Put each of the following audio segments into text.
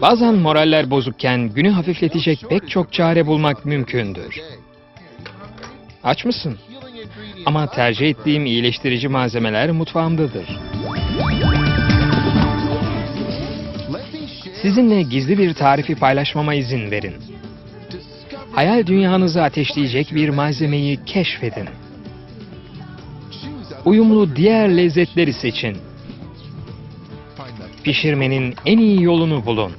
Bazen moraller bozukken günü hafifletecek pek çok çare bulmak mümkündür. Aç mısın? Ama tercih ettiğim iyileştirici malzemeler mutfağımdadır. Sizinle gizli bir tarifi paylaşmama izin verin. Hayal dünyanızı ateşleyecek bir malzemeyi keşfedin. Uyumlu diğer lezzetleri seçin. Pişirmenin en iyi yolunu bulun.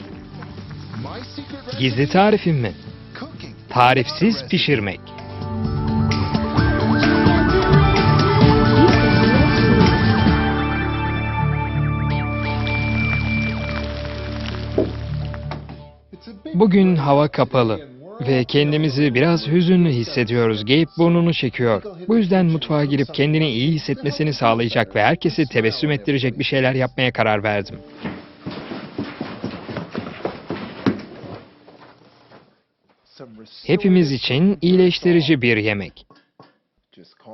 Gizli tarifim mi? Tarifsiz pişirmek. Bugün hava kapalı ve kendimizi biraz hüzünlü hissediyoruz. Gabe burnunu çekiyor. Bu yüzden mutfağa girip kendini iyi hissetmesini sağlayacak ve herkesi tebessüm ettirecek bir şeyler yapmaya karar verdim. Hepimiz için iyileştirici bir yemek.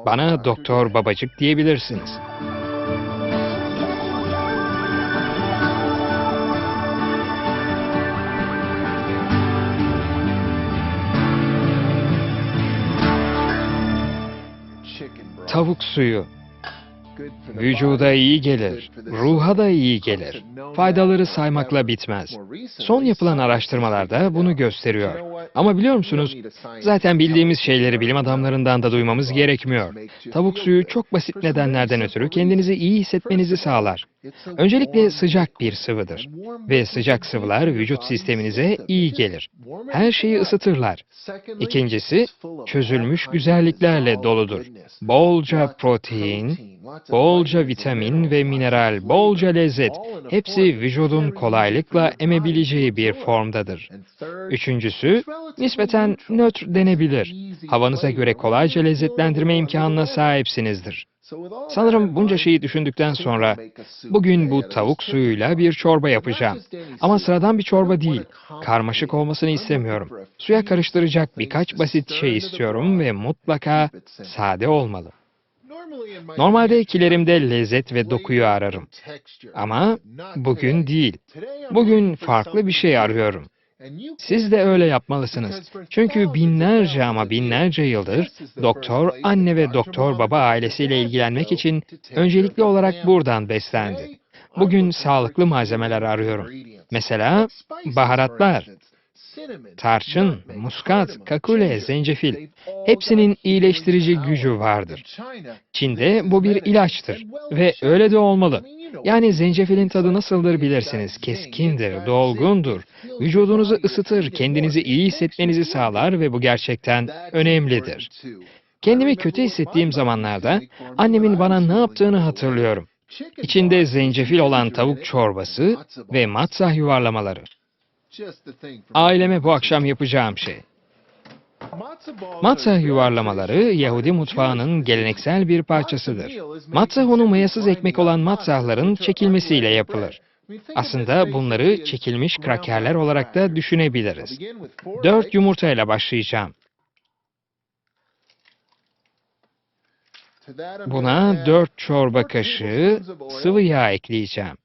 Bana doktor babacık diyebilirsiniz. Tavuk suyu vücuda iyi gelir, ruha da iyi gelir. Faydaları saymakla bitmez. Son yapılan araştırmalarda bunu gösteriyor. Ama biliyor musunuz, zaten bildiğimiz şeyleri bilim adamlarından da duymamız gerekmiyor. Tavuk suyu çok basit nedenlerden ötürü kendinizi iyi hissetmenizi sağlar. Öncelikle sıcak bir sıvıdır ve sıcak sıvılar vücut sisteminize iyi gelir. Her şeyi ısıtırlar. İkincisi, çözülmüş güzelliklerle doludur. Bolca protein, bolca vitamin ve mineral, bolca lezzet, hepsi vücudun kolaylıkla emebileceği bir formdadır. Üçüncüsü, nispeten nötr denebilir. Havanıza göre kolayca lezzetlendirme imkanına sahipsinizdir. Sanırım bunca şeyi düşündükten sonra bugün bu tavuk suyuyla bir çorba yapacağım. Ama sıradan bir çorba değil. Karmaşık olmasını istemiyorum. Suya karıştıracak birkaç basit şey istiyorum ve mutlaka sade olmalı. Normalde kilerimde lezzet ve dokuyu ararım. Ama bugün değil. Bugün farklı bir şey arıyorum. Siz de öyle yapmalısınız. Çünkü binlerce ama binlerce yıldır doktor, anne ve doktor baba ailesiyle ilgilenmek için öncelikli olarak buradan beslendi. Bugün sağlıklı malzemeler arıyorum. Mesela baharatlar, tarçın, muskat, kakule, zencefil. Hepsinin iyileştirici gücü vardır. Çin'de bu bir ilaçtır ve öyle de olmalı. Yani zencefilin tadı nasıldır bilirsiniz. Keskindir, dolgundur. Vücudunuzu ısıtır, kendinizi iyi hissetmenizi sağlar ve bu gerçekten önemlidir. Kendimi kötü hissettiğim zamanlarda annemin bana ne yaptığını hatırlıyorum. İçinde zencefil olan tavuk çorbası ve matzah yuvarlamaları. Aileme bu akşam yapacağım şey. Matzah yuvarlamaları Yahudi mutfağının geleneksel bir parçasıdır. Matzah unu mayasız ekmek olan matzahların çekilmesiyle yapılır. Aslında bunları çekilmiş krakerler olarak da düşünebiliriz. Dört yumurtayla başlayacağım. Buna dört çorba kaşığı sıvı yağ ekleyeceğim.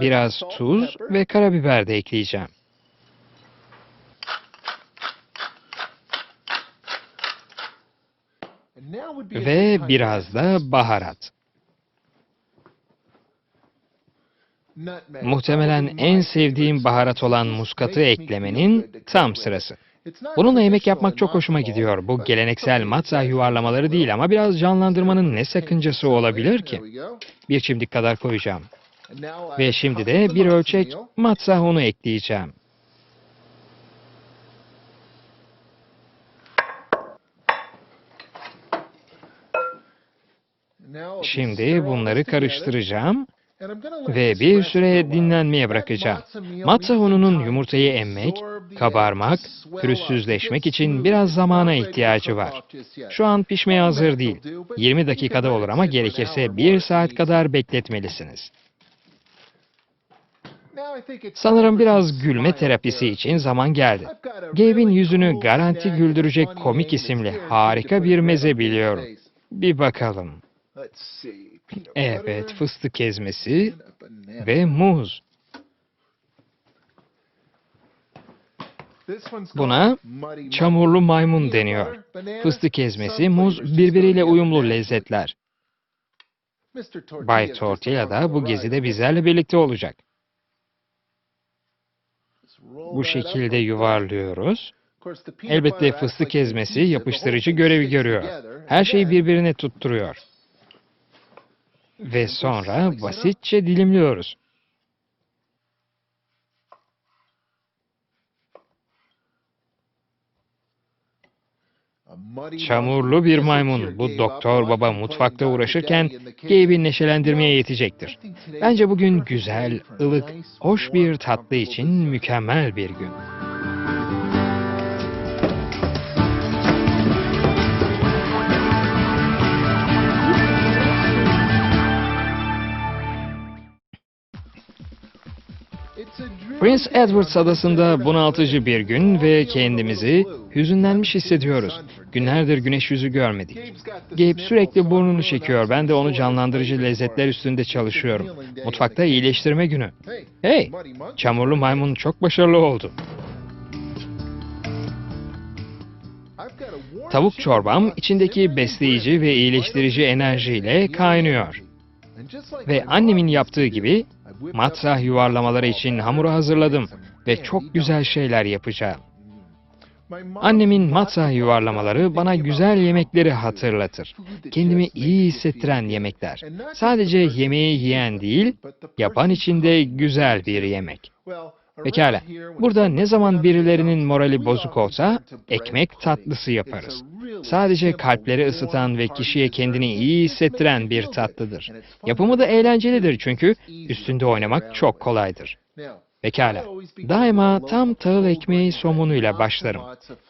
Biraz tuz ve karabiber de ekleyeceğim. Ve biraz da baharat. Muhtemelen en sevdiğim baharat olan muskatı eklemenin tam sırası. Bununla yemek yapmak çok hoşuma gidiyor. Bu geleneksel matzah yuvarlamaları değil ama biraz canlandırmanın ne sakıncası olabilir ki? Bir çimdik kadar koyacağım. Ve şimdi de bir ölçek matzah unu ekleyeceğim. Şimdi bunları karıştıracağım ve bir süre dinlenmeye bırakacağım. Matzah ununun yumurtayı emmek, kabarmak, pürüzsüzleşmek için biraz zamana ihtiyacı var. Şu an pişmeye hazır değil. 20 dakikada olur ama gerekirse 1 saat kadar bekletmelisiniz. Sanırım biraz gülme terapisi için zaman geldi. Gabe'in yüzünü garanti güldürecek komik isimli harika bir meze biliyorum. Bir bakalım. Evet, fıstık ezmesi ve muz. Buna çamurlu maymun deniyor. Fıstık ezmesi, muz birbiriyle uyumlu lezzetler. Bay Tortilla da bu gezide bizlerle birlikte olacak. Bu şekilde yuvarlıyoruz. Elbette fıstık ezmesi yapıştırıcı görevi görüyor. Her şeyi birbirine tutturuyor. Ve sonra basitçe dilimliyoruz. Çamurlu bir maymun bu doktor baba mutfakta uğraşırken Gabe'i neşelendirmeye yetecektir. Bence bugün güzel, ılık, hoş bir tatlı için mükemmel bir gün. Prince Edward adasında bunaltıcı bir gün ve kendimizi hüzünlenmiş hissediyoruz. Günlerdir güneş yüzü görmedik. Gabe sürekli burnunu çekiyor. Ben de onu canlandırıcı lezzetler üstünde çalışıyorum. Mutfakta iyileştirme günü. Hey, çamurlu maymun çok başarılı oldu. Tavuk çorbam içindeki besleyici ve iyileştirici enerjiyle kaynıyor. Ve annemin yaptığı gibi matzah yuvarlamaları için hamuru hazırladım ve çok güzel şeyler yapacağım. Annemin matzah yuvarlamaları bana güzel yemekleri hatırlatır. Kendimi iyi hissettiren yemekler. Sadece yemeği yiyen değil, yapan için de güzel bir yemek. Pekala, burada ne zaman birilerinin morali bozuk olsa ekmek tatlısı yaparız. Sadece kalpleri ısıtan ve kişiye kendini iyi hissettiren bir tatlıdır. Yapımı da eğlencelidir çünkü üstünde oynamak çok kolaydır. Pekala, daima tam tahıl ekmeği somonuyla başlarım.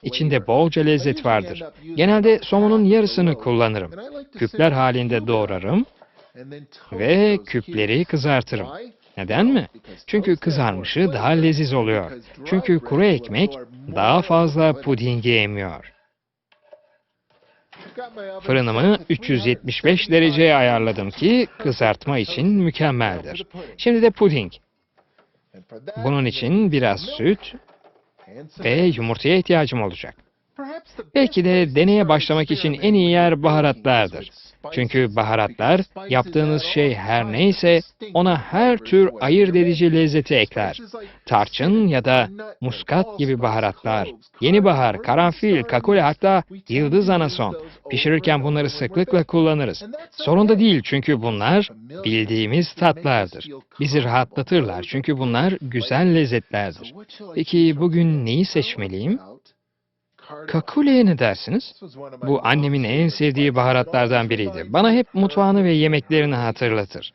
İçinde bolca lezzet vardır. Genelde somonun yarısını kullanırım. Küpler halinde doğrarım ve küpleri kızartırım. Neden mi? Çünkü kızarmışı daha leziz oluyor. Çünkü kuru ekmek daha fazla pudingi emiyor. Fırınımı 375 dereceye ayarladım ki kızartma için mükemmeldir. Şimdi de puding. Bunun için biraz süt ve yumurtaya ihtiyacım olacak. Belki de deneye başlamak için en iyi yer baharatlardır. Çünkü baharatlar yaptığınız şey her neyse ona her tür ayırt edici lezzeti ekler. Tarçın ya da muskat gibi baharatlar, yeni bahar, karanfil, kakule hatta yıldız anason. Pişirirken bunları sıklıkla kullanırız. Sorun da değil çünkü bunlar bildiğimiz tatlardır. Bizi rahatlatırlar çünkü bunlar güzel lezzetlerdir. Peki bugün neyi seçmeliyim? Kakuleye ne dersiniz? Bu annemin en sevdiği baharatlardan biriydi. Bana hep mutfağını ve yemeklerini hatırlatır.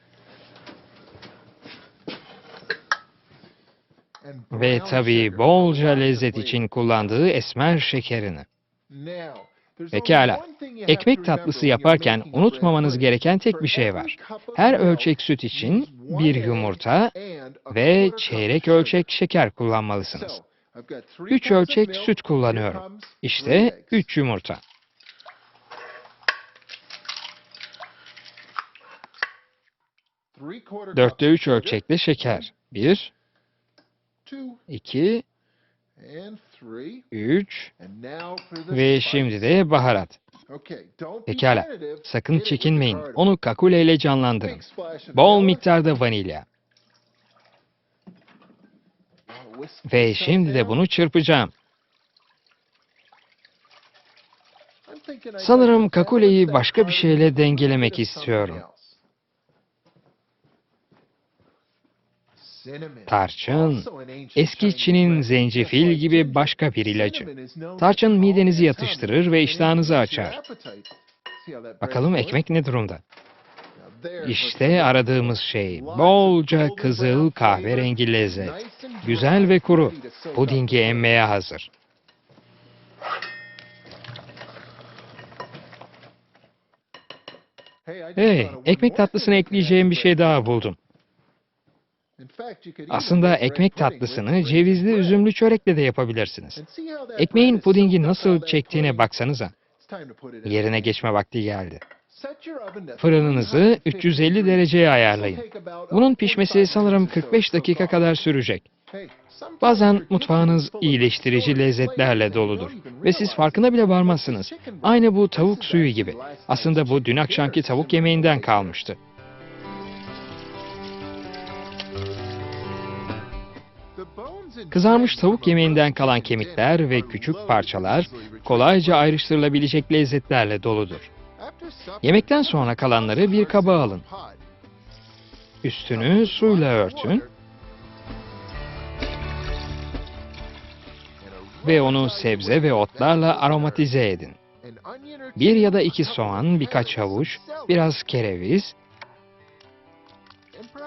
Ve tabii bolca lezzet için kullandığı esmer şekerini. Pekala, ekmek tatlısı yaparken unutmamanız gereken tek bir şey var. Her ölçek süt için bir yumurta ve çeyrek ölçek şeker kullanmalısınız. 3 ölçek süt kullanıyorum. İşte 3 yumurta. Dörtte üç ölçekli şeker. Bir, iki, üç ve şimdi de baharat. Pekala, sakın çekinmeyin. Onu kakule ile canlandırın. Bol miktarda vanilya. Ve şimdi de bunu çırpacağım. Sanırım kakuleyi başka bir şeyle dengelemek istiyorum. Tarçın, eski Çin'in zencefil gibi başka bir ilacı. Tarçın midenizi yatıştırır ve iştahınızı açar. Bakalım ekmek ne durumda? İşte aradığımız şey. Bolca kızıl kahverengi lezzet. Güzel ve kuru. Pudingi emmeye hazır. Hey, ekmek tatlısına ekleyeceğim bir şey daha buldum. Aslında ekmek tatlısını cevizli üzümlü çörekle de yapabilirsiniz. Ekmeğin pudingi nasıl çektiğine baksanıza. Yerine geçme vakti geldi. Fırınınızı 350 dereceye ayarlayın. Bunun pişmesi sanırım 45 dakika kadar sürecek. Bazen mutfağınız iyileştirici lezzetlerle doludur ve siz farkına bile varmazsınız. Aynı bu tavuk suyu gibi. Aslında bu dün akşamki tavuk yemeğinden kalmıştı. Kızarmış tavuk yemeğinden kalan kemikler ve küçük parçalar kolayca ayrıştırılabilecek lezzetlerle doludur. Yemekten sonra kalanları bir kaba alın. Üstünü suyla örtün ve onu sebze ve otlarla aromatize edin. Bir ya da iki soğan, birkaç havuç, biraz kereviz,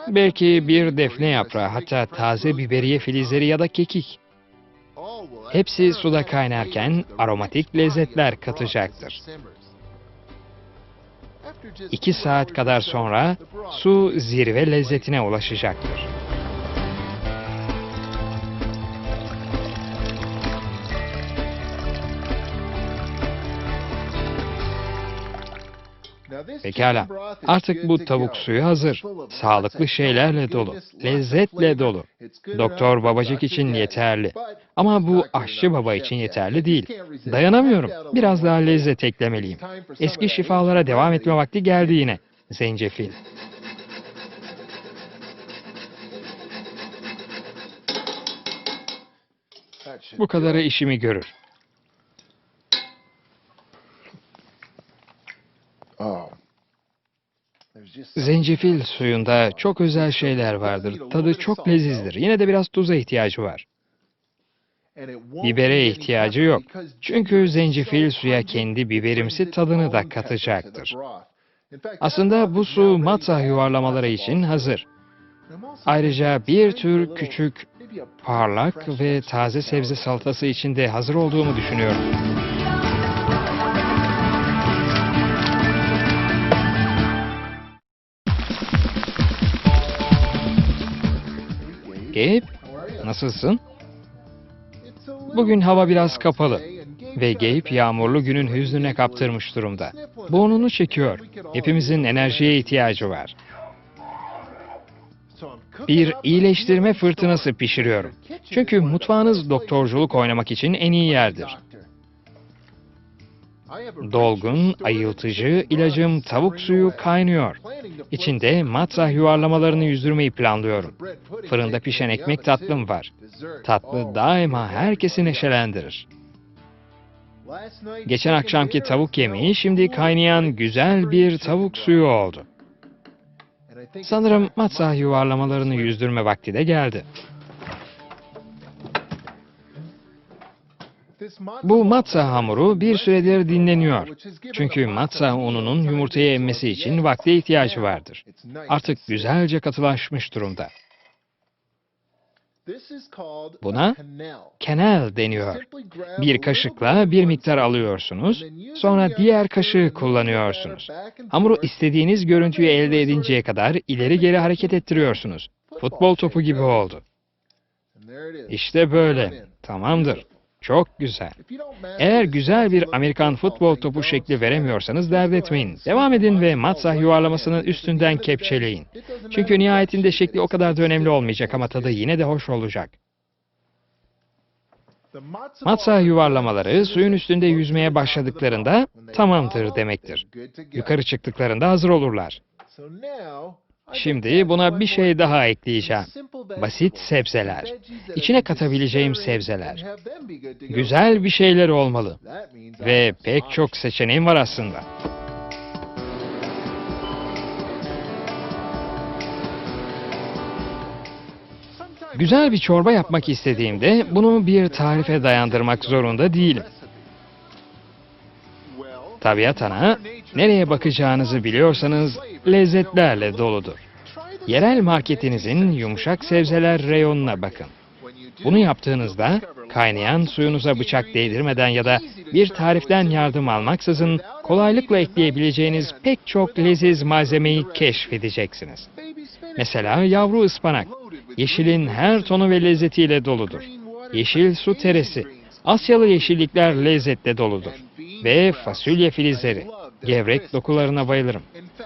belki bir defne yaprağı, hatta taze biberiye filizleri ya da kekik. Hepsi suda kaynarken aromatik lezzetler katacaktır. İki saat kadar sonra su zirve lezzetine ulaşacaktır. Pekala. Artık bu tavuk suyu hazır. Sağlıklı şeylerle dolu. Lezzetle dolu. Doktor babacık için yeterli. Ama bu aşçı baba için yeterli değil. Dayanamıyorum. Biraz daha lezzet eklemeliyim. Eski şifalara devam etme vakti geldi yine. Zencefil. Bu kadarı işimi görür. Zencefil suyunda çok özel şeyler vardır. Tadı çok lezizdir. Yine de biraz tuza ihtiyacı var. Bibere ihtiyacı yok. Çünkü zencefil suya kendi biberimsi tadını da katacaktır. Aslında bu su matza yuvarlamaları için hazır. Ayrıca bir tür küçük, parlak ve taze sebze salatası için de hazır olduğumu düşünüyorum. Gabe, nasılsın? Bugün hava biraz kapalı ve Gabe yağmurlu günün hüznüne kaptırmış durumda. Burnunu çekiyor. Hepimizin enerjiye ihtiyacı var. Bir iyileştirme fırtınası pişiriyorum. Çünkü mutfağınız doktorculuk oynamak için en iyi yerdir. Dolgun, ayıltıcı ilacım tavuk suyu kaynıyor. İçinde matzah yuvarlamalarını yüzdürmeyi planlıyorum. Fırında pişen ekmek tatlım var. Tatlı daima herkesi neşelendirir. Geçen akşamki tavuk yemeği şimdi kaynayan güzel bir tavuk suyu oldu. Sanırım matzah yuvarlamalarını yüzdürme vakti de geldi. Bu matzah hamuru bir süredir dinleniyor. Çünkü matzah ununun yumurtaya emmesi için vakte ihtiyacı vardır. Artık güzelce katılaşmış durumda. Buna kenel deniyor. Bir kaşıkla bir miktar alıyorsunuz, sonra diğer kaşığı kullanıyorsunuz. Hamuru istediğiniz görüntüyü elde edinceye kadar ileri geri hareket ettiriyorsunuz. Futbol topu gibi oldu. İşte böyle. Tamamdır. Çok güzel. Eğer güzel bir Amerikan futbol topu şekli veremiyorsanız dert etmeyin. Devam edin ve matzah yuvarlamasının üstünden kepçeleyin. Çünkü nihayetinde şekli o kadar da önemli olmayacak ama tadı yine de hoş olacak. Matzah yuvarlamaları suyun üstünde yüzmeye başladıklarında tamamdır demektir. Yukarı çıktıklarında hazır olurlar. Şimdi buna bir şey daha ekleyeceğim. Basit sebzeler. İçine katabileceğim sebzeler. Güzel bir şeyler olmalı. Ve pek çok seçeneğim var aslında. Güzel bir çorba yapmak istediğimde bunu bir tarife dayandırmak zorunda değilim. Tabiat ana, nereye bakacağınızı biliyorsanız lezzetlerle doludur. Yerel marketinizin yumuşak sebzeler reyonuna bakın. Bunu yaptığınızda kaynayan suyunuza bıçak değdirmeden ya da bir tariften yardım almaksızın kolaylıkla ekleyebileceğiniz pek çok leziz malzemeyi keşfedeceksiniz. Mesela yavru ıspanak, yeşilin her tonu ve lezzetiyle doludur. Yeşil su teresi, Asyalı yeşillikler lezzetle doludur. Ve fasulye filizleri. Gevrek dokularına bayılırım.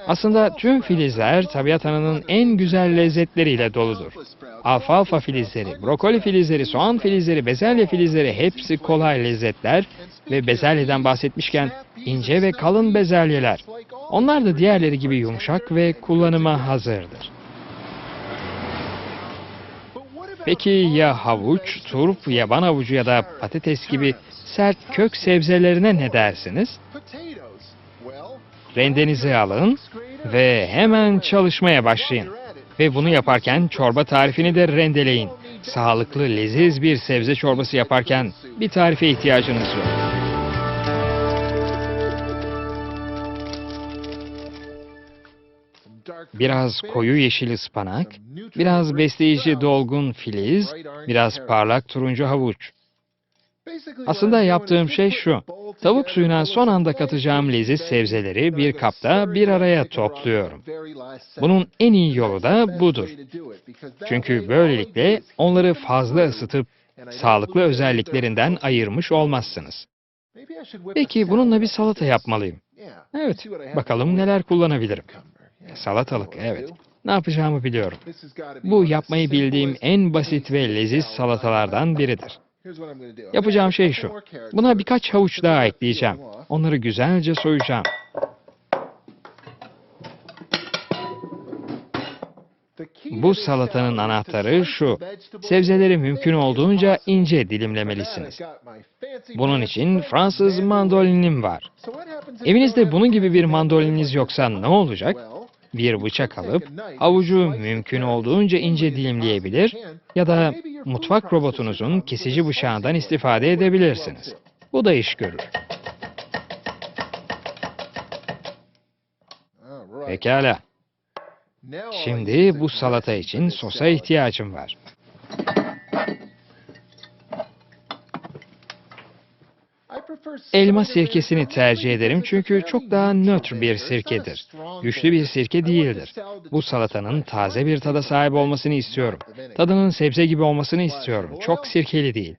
Aslında tüm filizler tabiat ananın en güzel lezzetleriyle doludur. Alfalfa filizleri, brokoli filizleri, soğan filizleri, bezelye filizleri hepsi kolay lezzetler ve bezelyeden bahsetmişken ince ve kalın bezelyeler. Onlar da diğerleri gibi yumuşak ve kullanıma hazırdır. Peki ya havuç, turp, yaban havucu ya da patates gibi sert kök sebzelerine ne dersiniz? Rendenizi alın ve hemen çalışmaya başlayın. Ve bunu yaparken çorba tarifini de rendeleyin. Sağlıklı, leziz bir sebze çorbası yaparken bir tarife ihtiyacınız yok. Biraz koyu yeşil ıspanak, biraz besleyici dolgun filiz, biraz parlak turuncu havuç. Aslında yaptığım şey şu. Tavuk suyuna son anda katacağım leziz sebzeleri bir kapta bir araya topluyorum. Bunun en iyi yolu da budur. Çünkü böylelikle onları fazla ısıtıp sağlıklı özelliklerinden ayırmış olmazsınız. Peki bununla bir salata yapmalıyım. Evet, bakalım neler kullanabilirim. Salatalık, evet. Ne yapacağımı biliyorum. Bu yapmayı bildiğim en basit ve leziz salatalardan biridir. Yapacağım şey şu. Buna birkaç havuç daha ekleyeceğim. Onları güzelce soyacağım. Bu salatanın anahtarı şu. Sebzeleri mümkün olduğunca ince dilimlemelisiniz. Bunun için Fransız mandolinim var. Evinizde bunun gibi bir mandolininiz yoksa ne olacak? Bir bıçak alıp havucu mümkün olduğunca ince dilimleyebilir ya da mutfak robotunuzun kesici bıçağından istifade edebilirsiniz. Bu da iş görür. Pekala. Şimdi bu salata için sosa ihtiyacım var. Elma sirkesini tercih ederim çünkü çok daha nötr bir sirkedir. Güçlü bir sirke değildir. Bu salatanın taze bir tada sahip olmasını istiyorum. Tadının sebze gibi olmasını istiyorum. Çok sirkeli değil.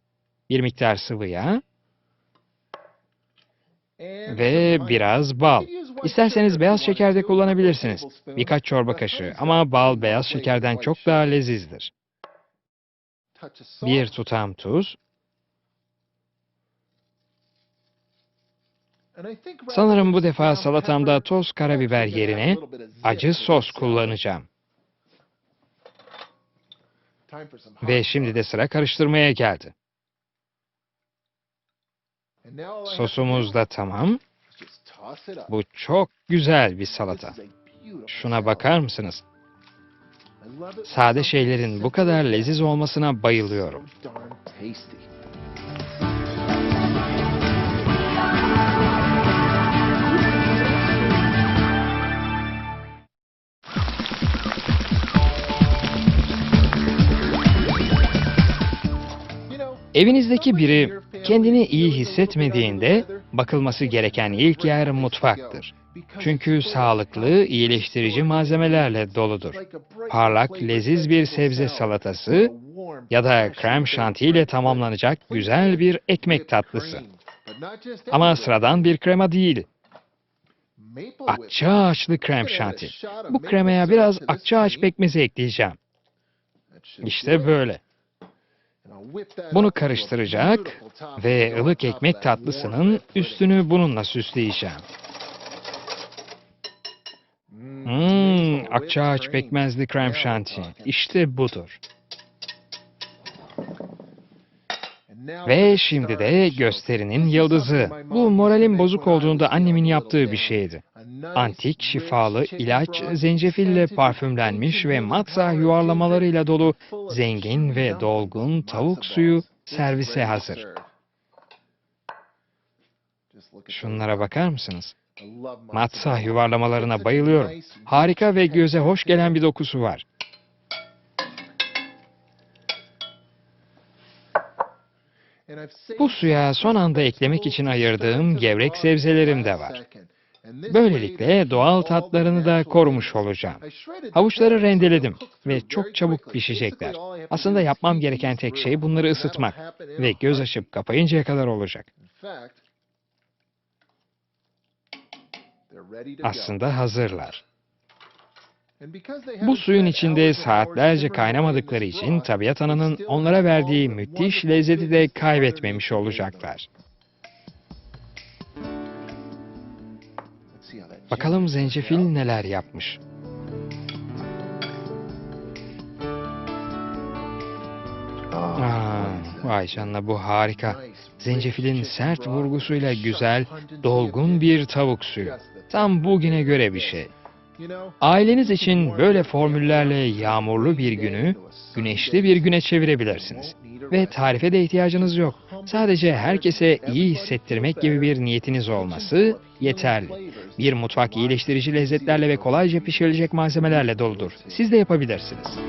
Bir miktar sıvı yağ ve biraz bal. İsterseniz beyaz şeker de kullanabilirsiniz. Birkaç çorba kaşığı ama bal beyaz şekerden çok daha lezizdir. Bir tutam tuz, Sanırım bu defa salatamda toz karabiber yerine acı sos kullanacağım. Ve şimdi de sıra karıştırmaya geldi. Sosumuz da tamam. Bu çok güzel bir salata. Şuna bakar mısınız? Sade şeylerin bu kadar leziz olmasına bayılıyorum. Evinizdeki biri kendini iyi hissetmediğinde bakılması gereken ilk yer mutfaktır. Çünkü sağlıklı, iyileştirici malzemelerle doludur. Parlak, leziz bir sebze salatası ya da krem şanti ile tamamlanacak güzel bir ekmek tatlısı. Ama sıradan bir krema değil. Akçaağaçlı krem şanti. Bu kremaya biraz akçaağaç pekmezi ekleyeceğim. İşte böyle. Bunu karıştıracak ve ılık ekmek tatlısının üstünü bununla süsleyeceğim. Hmm, akçaağaç pekmezli krem şanti. İşte budur. Ve şimdi de gösterinin yıldızı. Bu moralim bozuk olduğunda annemin yaptığı bir şeydi. Antik, şifalı, ilaç, zencefille parfümlenmiş ve matza yuvarlamalarıyla dolu zengin ve dolgun tavuk suyu servise hazır. Şunlara bakar mısınız? Matza yuvarlamalarına bayılıyorum. Harika ve göze hoş gelen bir dokusu var. Bu suya son anda eklemek için ayırdığım gevrek sebzelerim de var. Böylelikle doğal tatlarını da korumuş olacağım. Havuçları rendeledim ve çok çabuk pişecekler. Aslında yapmam gereken tek şey bunları ısıtmak ve göz açıp kapayıncaya kadar olacak. Aslında hazırlar. Bu suyun içinde saatlerce kaynamadıkları için tabiat ananın onlara verdiği müthiş lezzeti de kaybetmemiş olacaklar. Bakalım zencefil neler yapmış. Aa, vay canına bu harika. Zencefilin sert vurgusuyla güzel, dolgun bir tavuk suyu. Tam bugüne göre bir şey. Aileniz için böyle formüllerle yağmurlu bir günü güneşli bir güne çevirebilirsiniz. Ve tarife de ihtiyacınız yok. Sadece herkese iyi hissettirmek gibi bir niyetiniz olması yeterli. Bir mutfak iyileştirici lezzetlerle ve kolayca pişirilecek malzemelerle doludur. Siz de yapabilirsiniz.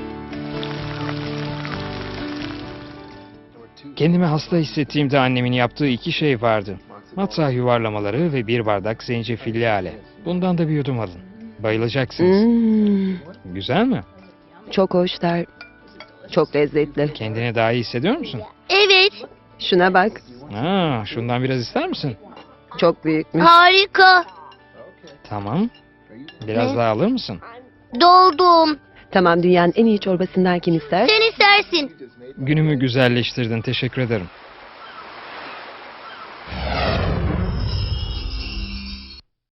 Kendimi hasta hissettiğimde annemin yaptığı iki şey vardı. Matah yuvarlamaları ve bir bardak zencefilli ale. Bundan da bir yudum alın. Bayılacaksınız. Hmm, Güzel mi? çok hoşlar. Çok lezzetli. Kendini daha iyi hissediyor musun? Evet, Şuna bak. Aa, şundan biraz ister misin? Çok büyükmüş. harika. Tamam. Biraz Ne? daha alır mısın? Doldum. Tamam dünyanın en iyi çorbasından kim ister? Sen istersin. Günümü güzelleştirdin. Teşekkür ederim.